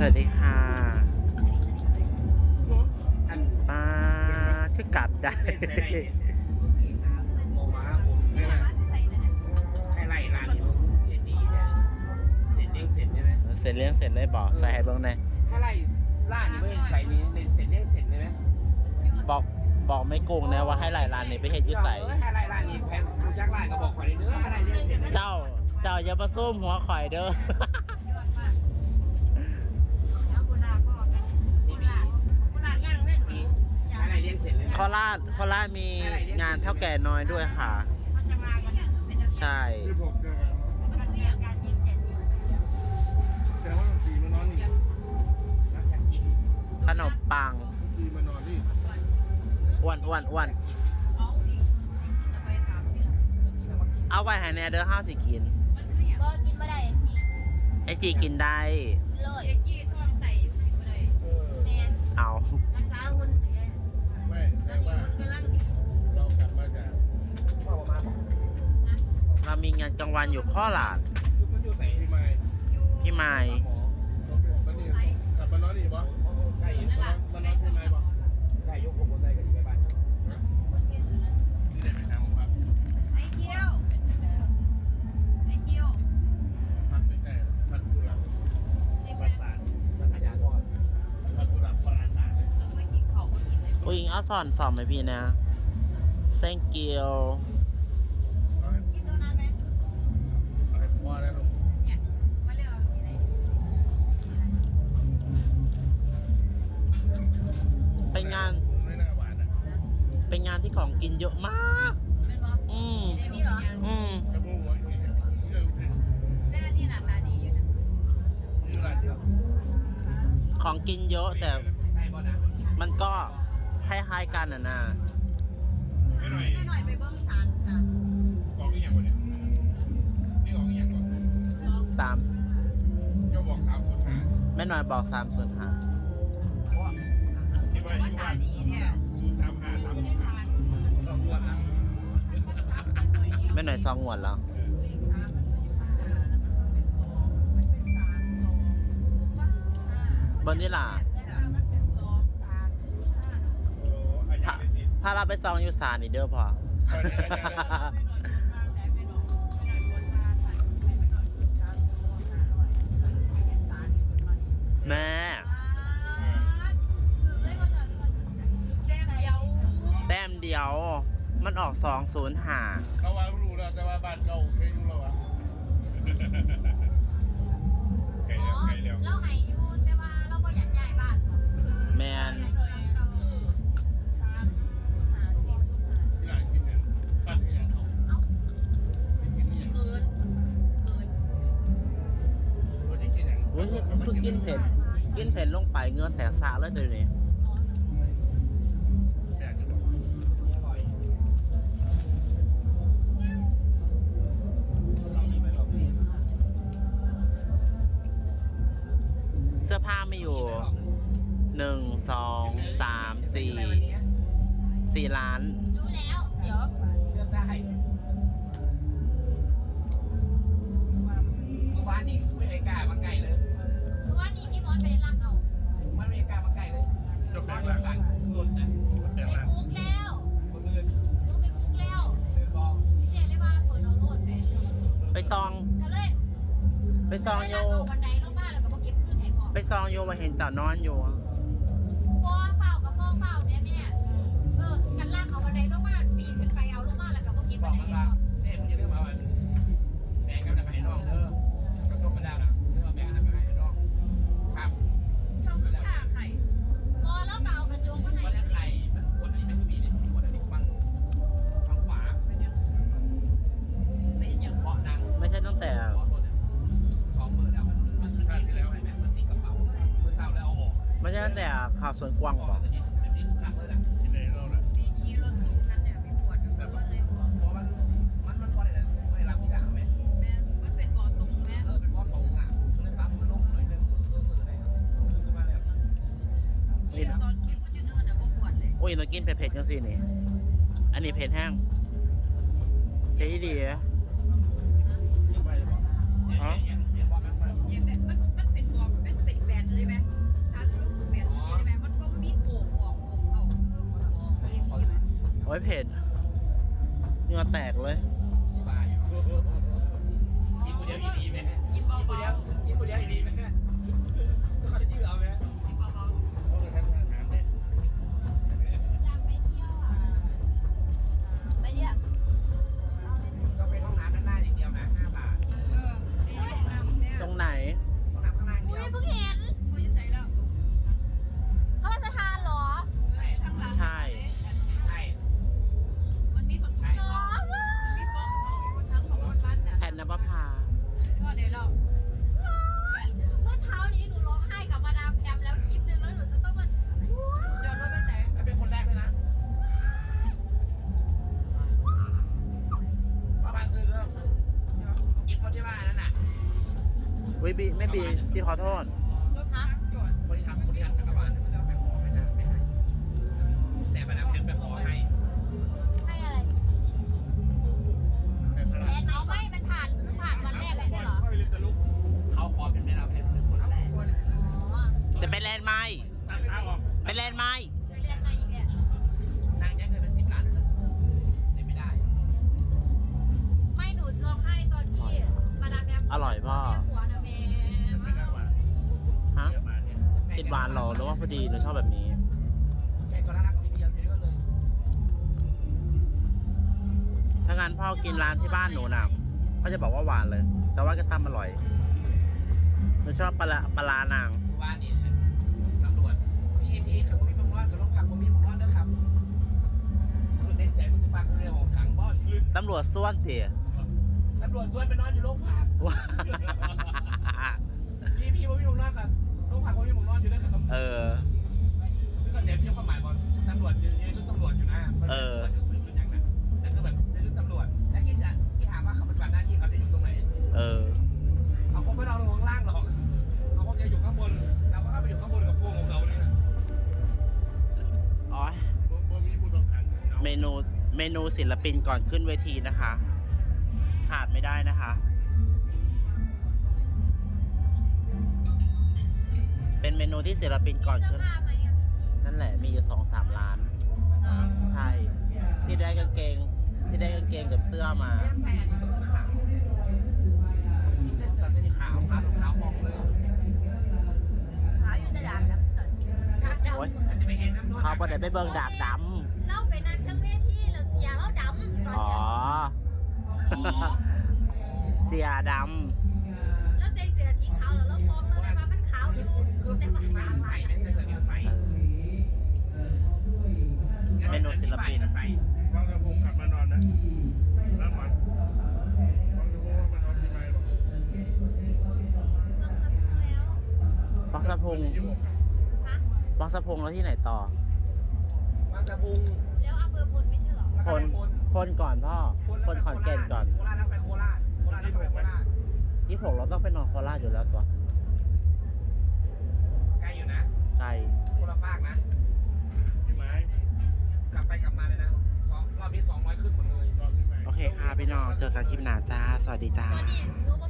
สวัสดีค่ะอันป้าคือกลับได้เป็นใส่ไรเนี่ยบอกว่าผมให้มาให้ไล่ร้านนี้ผมเห็นดีเนี่ยเสร็จเด้งเสร็จใช่ไหมเสร็จเรื่องเสร็จเลยบอกใส่ให้เบ้างหน่อยให้ไล่ร้านนี้ไม่ใส่นี้ในเสร็จเด้งเสร็จใช่ไหมบอกบอกไม่โกงนะว่าให้หลายร้านนี่ไปเฮ็ดอยุ่ใส่ให้ไล่ร้านนี้แพงคุณจักร้านก็บอกคอยเด้อให้ไล่เด้งเสร็จเจ้าเจ้าอย่ามาซุ่มหัวข่อยเด้อ ด้งเสร็จเลยโคราชโคราชมีงานเท่าแก่น้อยด้วยค่ะ ใช่ยี่สิบหกเดือนแต่ว่าสีมานอนนี่นักจัดกินขนมปังสีมานอนนี่อ้วนอ้วนอ้วนเอาไว้ให้แน่เด้อห้าสิกิน ก็กินไม่ได้พี่ไอจีกินได้ เลย เรามีงานกลางวันอยู่ข้อหลาดมันอยู่ใส่พี่ไม้พี่ไม้เราเป็นนี่กลับมานอนนี่ปะใกล้มานอนมานอนพี่ไม้ปะใกล้ยกผมใส่กันอยู่ในบ้านที่ได้ไปทำครับไอ้เคี้ยวไอ้เคี้ยวพัดไม่ใกล้พัดกุหลาบปราสาทสังขยาทอดพัดกุหลาบปราสาทเลยผู้หญิงเอาสอนสอนไหมพี่นะ thank you เป็นงานที่ของกินเยอะมากเป็นบออืมเดี๋ยวนี้เหรออืมกระมูหัวอยู่ที่นี่ก็อยู่ที่ได้อันนี้หน้าตาดีอยู่นะนี่ร้านเดียวของกินเยอะแต่ได้บ่นะมันก็คล้ายๆกันอะนะไม่หน่อยแม่หน่อยไปเบิ้งสารค่ะกองอีกอย่างก่อนเนี่ยนี่กองอีกอย่างก่อนสามเจ้าบอกสามสุดห้าแม่หน่อยบอกสามส่วนห้าที่ว่าที่ว่าศูนย์ สามห้าสามห้าสองวันนะแม่หน่อยซองหวนแล้วบนนี่ล่ะโอ้อาญาถ้าได้ติดถ้าเราไปซองอยู่สารนี่เด้อพอ มันออกสองศูนย์หาเขาว่ารู้แล้วแต่ว่าบ้านเก่าโอเคอยู่แล้ววะไกลอ๋แล้วอไกลแล้วเราให้อยู่แต่ว่าเราก็อยากย้ายบ้านแมนที่ร้านกินเนี่ยบ้านที่อย่างเขากินนี่อย่างเขินเขินตัวที่กินอย่างอุ้ยเพิ่งกินเผ็ดกินเผ็ดลงไปเงือแตกสาเลยเดี๋ยวนี้ สี่ล้าน รู้แล้ว เดี๋ยวเลือกได้เมื่อวานนี้ไม่ได้กล้ามาไกลเลยเมื่อวานนี้พี่มอนไปรับเอามันไม่ได้กล้ามาไกลเลยจะแบ่งหลังหลุดนะไปปลูกแล้วคนอื่นรู้ไปปลูกแล้วคือบอกเจ๊เลยว่าเปิดเอาโลดไปไปซอง ก็เลยไปซองโยไปลากเองมาแล้วก็มาเก็บพื้นให้พอไปซองโยมาเห็นจ่านอนอยู่ บอกไมันให้ว่าเจ๊มึงจะเรื่องมาวันแบ่งกันไปให้น้องเด้อก็ต้องมาได้นะเรื่องแบ่งกันไปให้น้องครับเราก็ขาไข่พอแล้วก็เอากระจกมาให้วันอยู่นี้ดีไข่มันปวดอันนี้ไม่มีนี่ปวดอันนี้ฟังฟังขวาเป็นอย่างเพราะนางไม่ใช่ตั้งแต่เพราะตัวเนี่ยสองมือแล้วมันมันมันติดแล้วไหมมันติดกระเป๋าเมื่อเช้าแล้วเอาออกไม่ใช่ตั้งแต่ข่าวสวนกวางอบอ ยต้องกินเผ็ดๆจังสินี่ อันนี้เผ็ดแห้งใช่ดที่ดีนะฮะอย่างแบบมันมันเป็นบวกมันเป็นแบนเลยไหมชั้นแบนที่ไหมมันก็มีโป่งออกโป่งเข้คือมังโอ้ยเผ็ดเนื้อแตกเลย บีไม่บีที่ขอโทษรถพักจอดคนที่ทำคนที่ทำจักรวาลเนี่ยมันจะไปขอไม่ได้ไม่ให้ แต่มาดามแพมไปขอให้ให้อะไรเป็นพลังแลนด์เอาไม่มันผ่านเพิ่งผ่านวันแรกไม่ใช่เหรอค่อยเล่นตะลุกเขาขอเป็นมาดามแพมเป็นคนแรกอ๋อจะไปแลนด์ไหมตัดขาออกไปแลนด์ไหมานเหรอหรือว่าพอดีหนูชอบแบบนี้แฟนก็น่ารักกับพี่เบียร์เยอะเลยถ้างั้นพ่อกินร้านที่บ้านหนูน่ะเขาจะบอกว่าหวานเลย แต่ว่าก็ตำอร่อยหนูชอบปลาร้าปลาร้านางคือว่านี่ตำรวจพี่พี่ขับรถมีมังรอดกับรถขับผมมีมังรอดด้วยครับคือเล่นใจมันจะปักเรื่องของขังบอสลึกตำรวจส่วนเตี๋ยตำรวจชวนไปนอนอยู่โรงพัก ว้า เออ คือก็เดี๋ยวพี่ความหมายบอลตำรวจยืนยืนชุดตำรวจอยู่นะมันเออ มันชุดสืบชุดอย่างนั้นแต่คือแบบในชุดตำรวจแล้วคิดจะคิดถามว่าเขาปฏิบัติหน้าที่เขาจะอยู่ตรงไหนเออ เขาคงไม่นอนลงข้างล่างหรอกเขาคงจะอยู่ข้างบนเราก็เข้าไปอยู่ข้างบนกับพวกของเขาเนี่ยอ๋อบ่มีผู้ต้องขังเนาะเมนูเมนูศิลปินก่อนขึ้นเวทีนะคะ ขาดไม่ได้นะคะ เป็นเมนูที่ศิลปินก่อนเสื้ขึ้อน ผ้าไหมอะพี่จีนั่นแหละมีอยู่สองสามล้านอ๋อใช่ที่ได้กางเกงที่ได้กางเกงกับเสื้อมาแม่ใส่อันนี้มันก็ขาวมีเสื้อเสื้อเป็นขาวขาวขาวมองเลยหาอยู่ในด่านนะก่อนดักดโอ๊ยอาจจะไปเห็นน้ำนวดเขาบ่ได้ไปเบิ่งดาบดำเล่าไปนั่งเครื่องเวทีแล้วเสียแล้วดำตอนำอ๋อ เนี้ย เสียดแล้วใจเสือสีขาวแล้วเรามองแล้วได้ว่ามันขาวอยู่ คือแต่สิ่งว่าที่มันดำใส่ไม่ใช่เสื้อที่เราใส่ำเมนูศิลปินใส่วางกระพงกลับมานอนนะแล้วมันวางกระพงว่ามานอนที่ไหนหรอกต้องสักแล้วบักสะพุงยี่หกอะฮะบักสะพุงแล้วที่ไหนต่อ บางสะพุงแล้วอำเภอพลไม่ใช่เหรอ แล้วพก็ลไปพลพลก่อนพ่อพลขอนแก่นก่อน โคราชแล้วไปโคราชโคราชแล้วไปโคราช ยี่หกเราต้องไปนอนโคราชอยู่แล้วตัว กันคลิปหน้าจ้า สวัสดีจ้า ตอนนี้หนูบ่